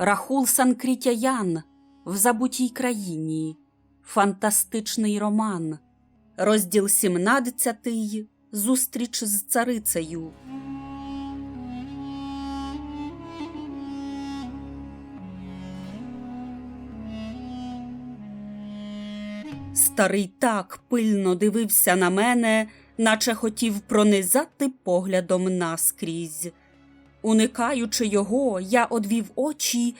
Рахул Санкрітяян в забутій країні. Фантастичний роман. Розділ 17. Зустріч з царицею. Старий так пильно дивився на мене, наче хотів пронизати поглядом наскрізь. Уникаючи його, я одвів очі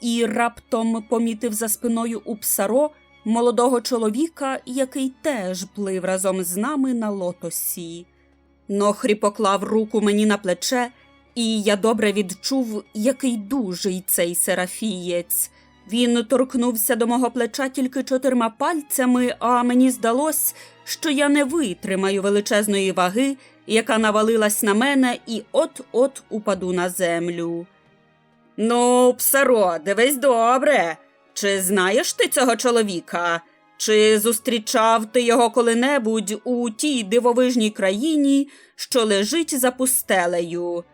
і раптом помітив за спиною у псаро молодого чоловіка, який теж плив разом з нами на лотосі. Нохрі поклав руку мені на плече, і я добре відчув, який дужий цей серафієць. Він торкнувся до мого плеча тільки чотирма пальцями, а мені здалось, що я не витримаю величезної ваги, яка навалилась на мене, і от-от упаду на землю. Ну, псаро, дивись добре. Чи знаєш ти цього чоловіка? Чи зустрічав ти його коли-небудь у тій дивовижній країні, що лежить за пустелею?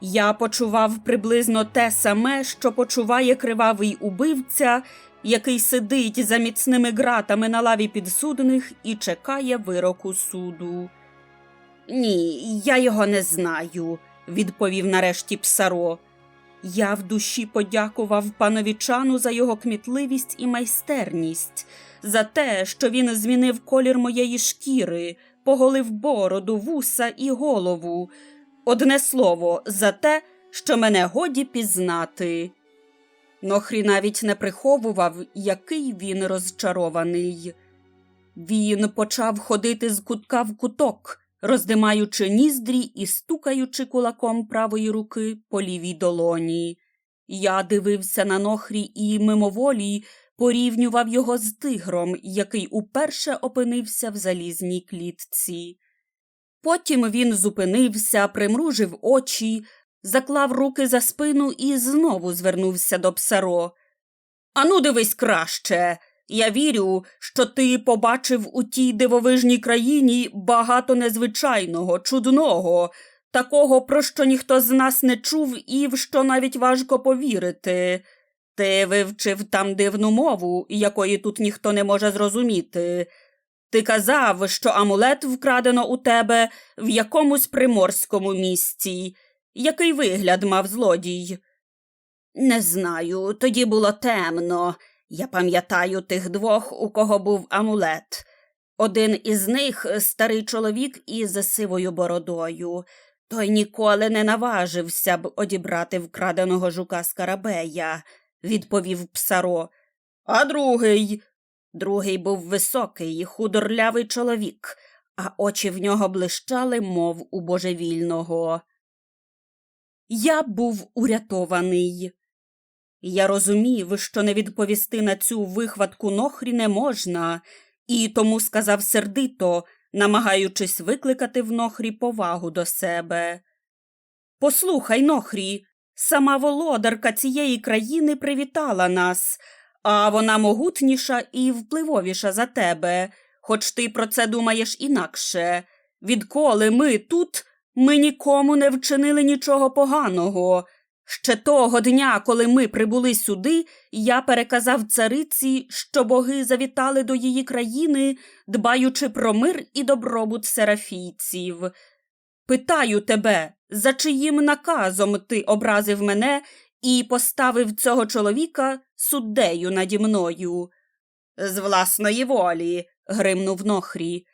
Я почував приблизно те саме, що почуває кривавий убивця, який сидить за міцними ґратами на лаві підсудних і чекає вироку суду. Ні, я його не знаю, відповів нарешті псаро. Я в душі подякував панові Чану за його кмітливість і майстерність, за те, що він змінив колір моєї шкіри, поголив бороду, вуса і голову. Одне слово, за те, що мене годі пізнати. Нохрі навіть не приховував, який він розчарований. Він почав ходити з кутка в куток, роздимаючи ніздрі і стукаючи кулаком правої руки по лівій долоні. Я дивився на нохрі і мимоволі порівнював його з тигром, який уперше опинився в залізній клітці. Потім він зупинився, примружив очі, заклав руки за спину і знову звернувся до псаро. Ану, дивись краще. Я вірю, що ти побачив у тій дивовижній країні багато незвичайного, чудного, такого, про що ніхто з нас не чув і в що навіть важко повірити. Ти вивчив там дивну мову, якої тут ніхто не може зрозуміти. Ти казав, що амулет вкрадено у тебе в якомусь приморському місці. Який вигляд мав злодій? Не знаю, тоді було темно. Я пам'ятаю тих двох, у кого був амулет. Один із них старий чоловік із сивою бородою. Той ніколи не наважився б одібрати вкраденого жука Скарабея, відповів псаро. А другий. Другий був високий, худорлявий чоловік, а очі в нього блищали, мов у божевільного. Я був урятований. Я розумів, що не відповісти на цю вихватку нохрі не можна, і тому сказав сердито, намагаючись викликати в нохрі повагу до себе. Послухай, нохрі, сама володарка цієї країни привітала нас, а вона могутніша і впливовіша за тебе, хоч ти про це думаєш інакше. Відколи ми тут, ми нікому не вчинили нічого поганого. Ще того дня, коли ми прибули сюди, я переказав цариці, що боги завітали до її країни, дбаючи про мир і добробут серафійців. Питаю тебе, за чиїм наказом ти образив мене і поставив цього чоловіка суддею наді мною? З власної волі, гримнув Нохрі.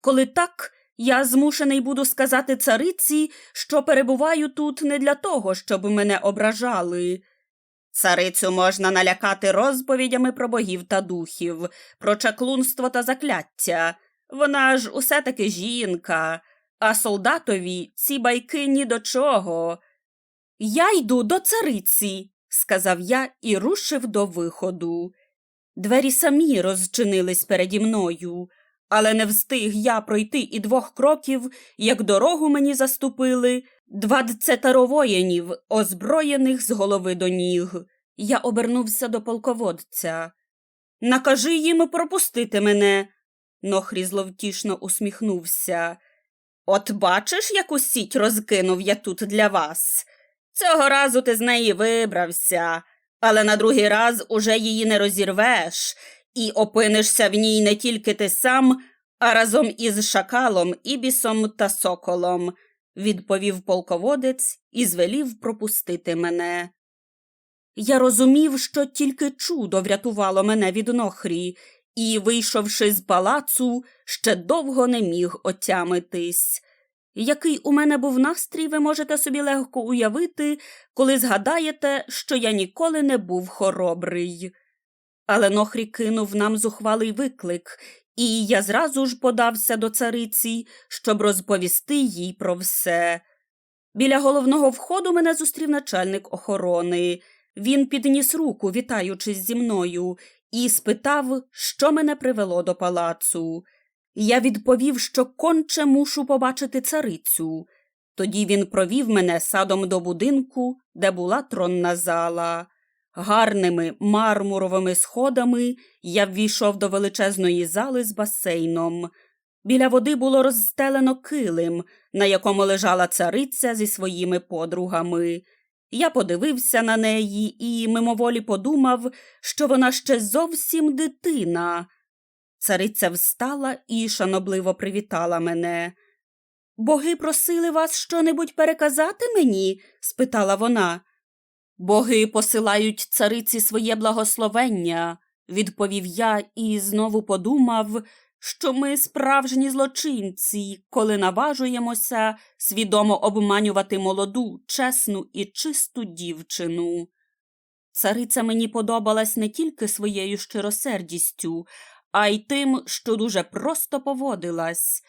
Коли так, я змушений буду сказати цариці, що перебуваю тут не для того, щоб мене ображали. Царицю можна налякати розповідями про богів та духів, про чаклунство та закляття. Вона ж усе таки жінка, а солдатові ці байки ні до чого. Я йду до цариці, сказав я і рушив до виходу. Двері самі розчинились переді мною, але не встиг я пройти і двох кроків, як дорогу мені заступили двадцятеро воїнів, озброєних з голови до ніг. Я обернувся до полководця. Накажи їм пропустити мене. Нохрі зловтішно усміхнувся. От бачиш, яку сіть розкинув я тут для вас. Цього разу ти з неї вибрався, Але на другий раз уже її не розірвеш, і опинишся в ній не тільки ти сам, а разом із шакалом, ібісом та соколом, відповів полководець і звелів пропустити мене. Я розумів, що тільки чудо врятувало мене від нохрі, і, вийшовши з палацу, ще довго не міг отямитись. Який у мене був настрій, ви можете собі легко уявити, коли згадаєте, що я ніколи не був хоробрий. Але Нохрі кинув нам зухвалий виклик, і я зразу ж подався до цариці, щоб розповісти їй про все. Біля головного входу мене зустрів начальник охорони. Він підніс руку, вітаючись зі мною, і спитав, що мене привело до палацу. Я відповів, що конче мушу побачити царицю. Тоді він провів мене садом до будинку, де була тронна зала. Гарними мармуровими сходами я ввійшов до величезної зали з басейном. Біля води було розстелено килим, на якому лежала цариця зі своїми подругами. Я подивився на неї і мимоволі подумав, що вона ще зовсім дитина. Цариця встала і шанобливо привітала мене. Боги просили вас щонебудь переказати мені? спитала вона. Боги посилають цариці своє благословення, відповів я і знову подумав, що ми справжні злочинці, коли наважуємося свідомо обманювати молоду, чесну і чисту дівчину. Цариця мені подобалась не тільки своєю щиросердістю, а й тим, що дуже просто поводилась.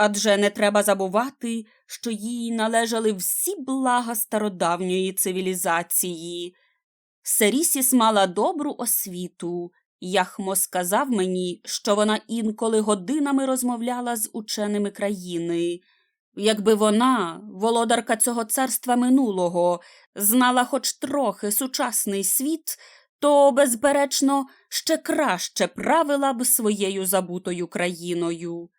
Адже не треба забувати, що їй належали всі блага стародавньої цивілізації. Серісіс мала добру освіту. Яхмо сказав мені, що вона інколи годинами розмовляла з ученими країни. Якби вона, володарка цього царства минулого, знала хоч трохи сучасний світ, то, безперечно, ще краще правила б своєю забутою країною.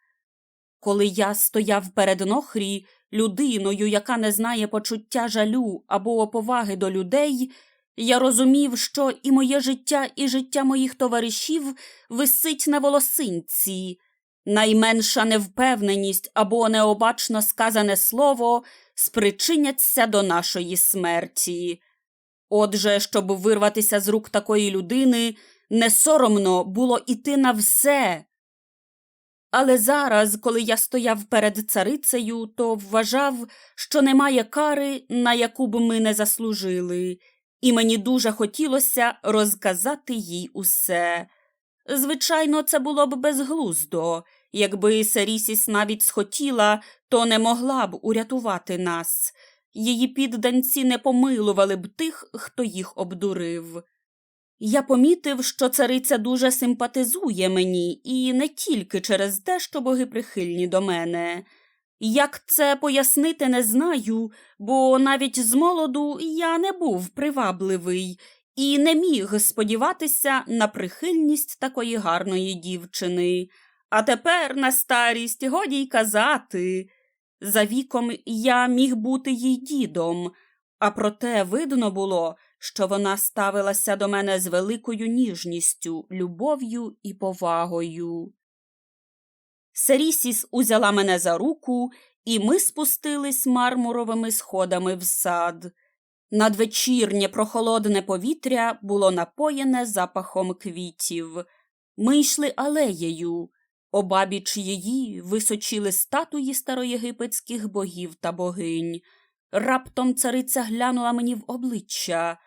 Коли я стояв перед Нохрі, людиною, яка не знає почуття жалю або поваги до людей, я розумів, що і моє життя, і життя моїх товаришів висить на волосинці. Найменша невпевненість або необачно сказане слово спричиняться до нашої смерті. Отже, щоб вирватися з рук такої людини, не соромно було іти на все. Але зараз, коли я стояв перед царицею, то вважав, що немає кари, на яку б ми не заслужили, і мені дуже хотілося розказати їй усе. Звичайно, це було б безглуздо. Якби Серісіс навіть схотіла, то не могла б урятувати нас. Її підданці не помилували б тих, хто їх обдурив. Я помітив, що цариця дуже симпатизує мені, і не тільки через те, що боги прихильні до мене. Як це пояснити, не знаю, бо навіть з молоду я не був привабливий і не міг сподіватися на прихильність такої гарної дівчини. А тепер на старість годі й казати. За віком я міг бути їй дідом, а проте видно було, що вона ставилася до мене з великою ніжністю, любов'ю і повагою. Серісіс узяла мене за руку, і ми спустились мармуровими сходами в сад. Надвечірнє прохолодне повітря було напоєне запахом квітів. Ми йшли алеєю. Обабіч її височили статуї староєгипетських богів та богинь. Раптом цариця глянула мені в обличчя.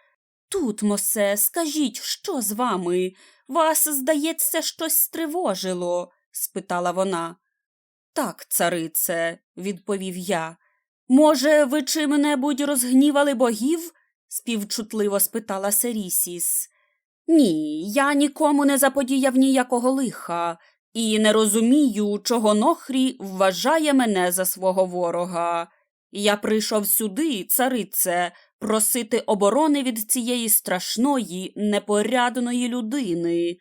Тут, мосе, скажіть, що з вами? Вас, здається, щось стривожило? спитала вона. Так, царице, відповів я. Може, ви чим-небудь розгнівали богів? співчутливо спитала Серісіс. Ні, я нікому не заподіяв ніякого лиха і не розумію, чого Нохрі вважає мене за свого ворога. Я прийшов сюди, царице, просити оборони від цієї страшної, непорядної людини.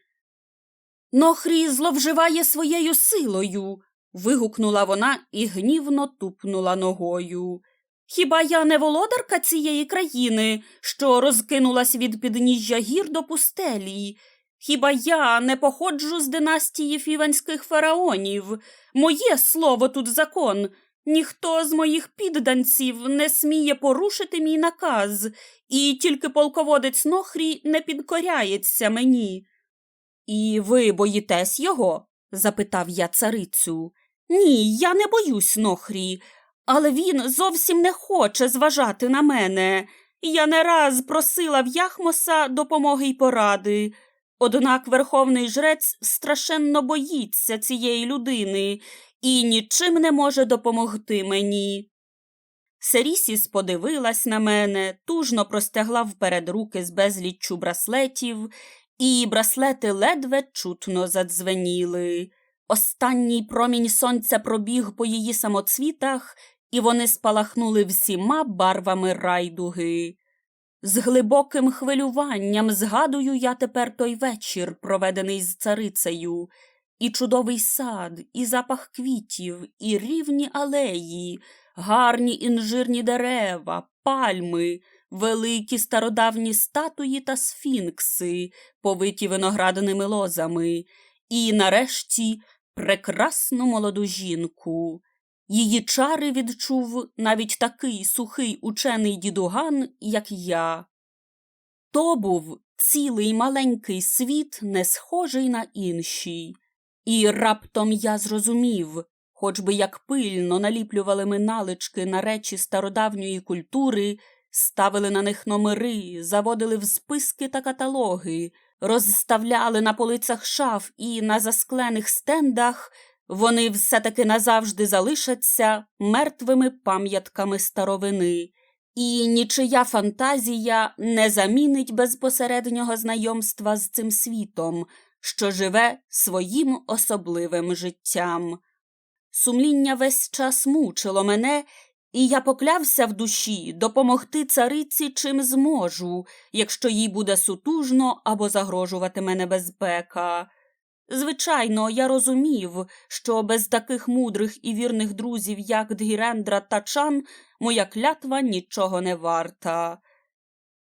Нохрі зловживає своєю силою. вигукнула вона і гнівно тупнула ногою. Хіба я не володарка цієї країни, що розкинулась від підніжжя гір до пустелі? Хіба я не походжу з династії фіванських фараонів? Моє слово тут закон. Ніхто з моїх підданців не сміє порушити мій наказ, і тільки полководець Нохрі не підкоряється мені. І ви боїтесь його? запитав я царицю. Ні, я не боюсь Нохрі, але він зовсім не хоче зважати на мене. Я не раз просила в Яхмоса допомоги й поради. Однак верховний жрець страшенно боїться цієї людини і нічим не може допомогти мені. Серісіс подивилась на мене, тужно простягла вперед руки з безліччю браслетів, і браслети ледве чутно задзвеніли. Останній промінь сонця пробіг по її самоцвітах, і вони спалахнули всіма барвами райдуги. З глибоким хвилюванням згадую я тепер той вечір, проведений з царицею, і чудовий сад, і запах квітів, і рівні алеї, гарні інжирні дерева, пальми, великі стародавні статуї та сфінкси, повиті виноградними лозами, і, нарешті, прекрасну молоду жінку. Її чари відчув навіть такий сухий учений дідуган, як я. То був цілий маленький світ, не схожий на інший. І раптом я зрозумів, хоч би як пильно наліплювали ми налички на речі стародавньої культури, ставили на них номери, заводили в списки та каталоги, розставляли на полицях шаф і на засклених стендах, вони все-таки назавжди залишаться мертвими пам'ятками старовини, і нічия фантазія не замінить безпосереднього знайомства з цим світом, що живе своїм особливим життям. Сумління весь час мучило мене, і я поклявся в душі допомогти цариці чим зможу, якщо їй буде сутужно або загрожуватиме небезпека. Звичайно, я розумів, що без таких мудрих і вірних друзів, як Дгірендра та Чан, моя клятва нічого не варта.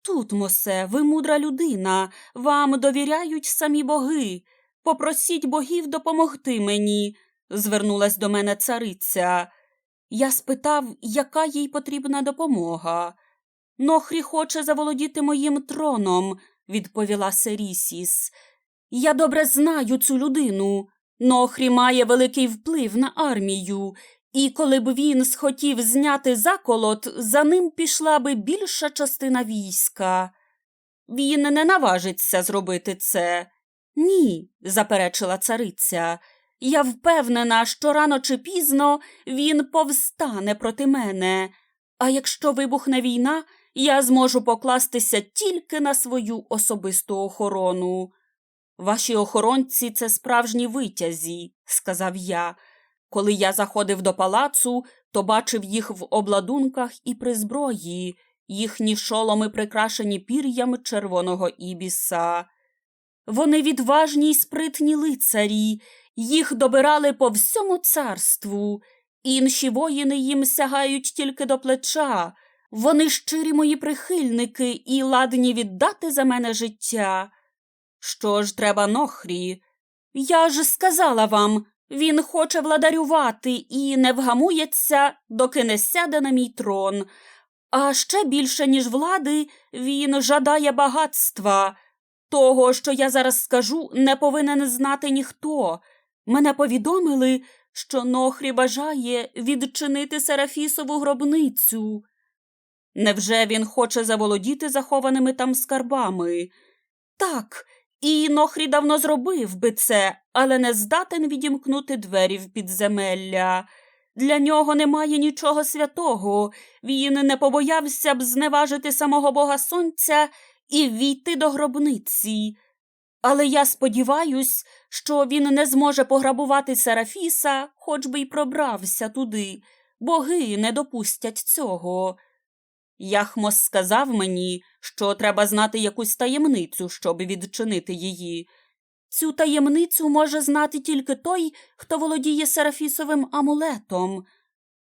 Тут, мосе, ви мудра людина, вам довіряють самі боги. Попросіть богів допомогти мені, звернулась до мене цариця. Я спитав, яка їй потрібна допомога. Нохрі хоче заволодіти моїм троном, відповіла Серісіс. Я добре знаю цю людину. Нохрі має великий вплив на армію, і коли б він схотів зняти заколот, за ним пішла би більша частина війська. Він не наважиться зробити це. Ні, заперечила цариця. Я впевнена, що рано чи пізно він повстане проти мене. А якщо вибухне війна, я зможу покластися тільки на свою особисту охорону. Ваші охоронці це справжні витязі, сказав я. Коли я заходив до палацу, то бачив їх в обладунках і при зброї, їхні шоломи прикрашені пір'ям червоного ібіса. Вони відважні й спритні лицарі, їх добирали по всьому царству, інші воїни їм сягають тільки до плеча. Вони щирі мої прихильники і ладні віддати за мене життя. Що ж треба Нохрі? Я ж сказала вам, він хоче владарювати і не вгамується, доки не сяде на мій трон. А ще більше, ніж влади, він жадає багатства. Того, що я зараз скажу, не повинен знати ніхто. Мене повідомили, що Нохрі бажає відчинити Серафісову гробницю. Невже він хоче заволодіти захованими там скарбами? Так, і Нохрі давно зробив би це, але не здатен відімкнути двері в підземелля. Для нього немає нічого святого, він не побоявся б зневажити самого бога сонця і війти до гробниці. Але я сподіваюсь, що він не зможе пограбувати Серафіса, хоч би й пробрався туди. Боги не допустять цього. Яхмос сказав мені, що треба знати якусь таємницю, щоб відчинити її. Цю таємницю може знати тільки той, хто володіє Серафісовим амулетом.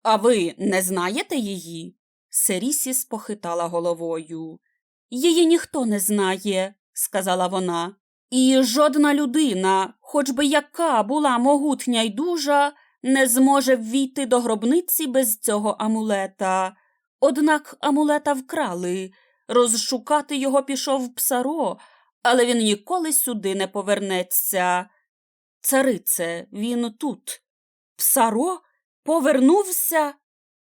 А ви не знаєте її? Серісіс похитала головою. Її ніхто не знає, сказала вона. І жодна людина, хоч би яка була могутня й дужа, не зможе ввійти до гробниці без цього амулета. Однак амулета вкрали. Розшукати його пішов псаро, але він ніколи сюди не повернеться. Царице, він тут. Псаро повернувся.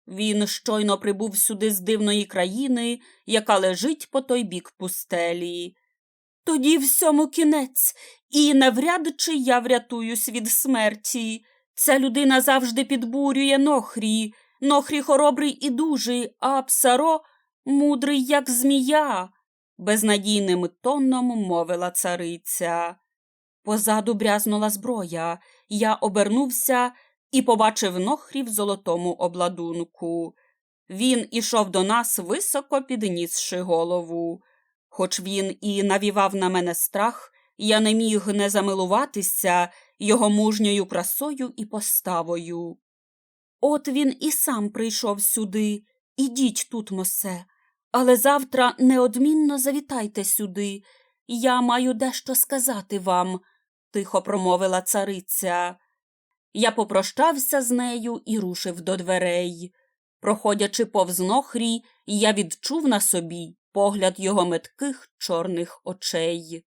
Він щойно прибув сюди з дивної країни, яка лежить по той бік пустелі. Тоді всьому кінець, і навряд чи я врятуюсь від смерті. Ця людина завжди підбурює нохрі. Нохрі хоробрий і дужий, а псаро мудрий, як змія, безнадійним тоном мовила цариця. Позаду брязнула зброя. Я обернувся і побачив нохрі в золотому обладунку. Він ішов до нас, високо піднісши голову. Хоч він і навівав на мене страх, я не міг не замилуватися його мужньою красою і поставою. От він і сам прийшов сюди. Ідіть тут, мосе, але завтра неодмінно завітайте сюди. Я маю дещо сказати вам, тихо промовила цариця. Я попрощався з нею і рушив до дверей. Проходячи повз нохрій, я відчув на собі погляд його метких чорних очей.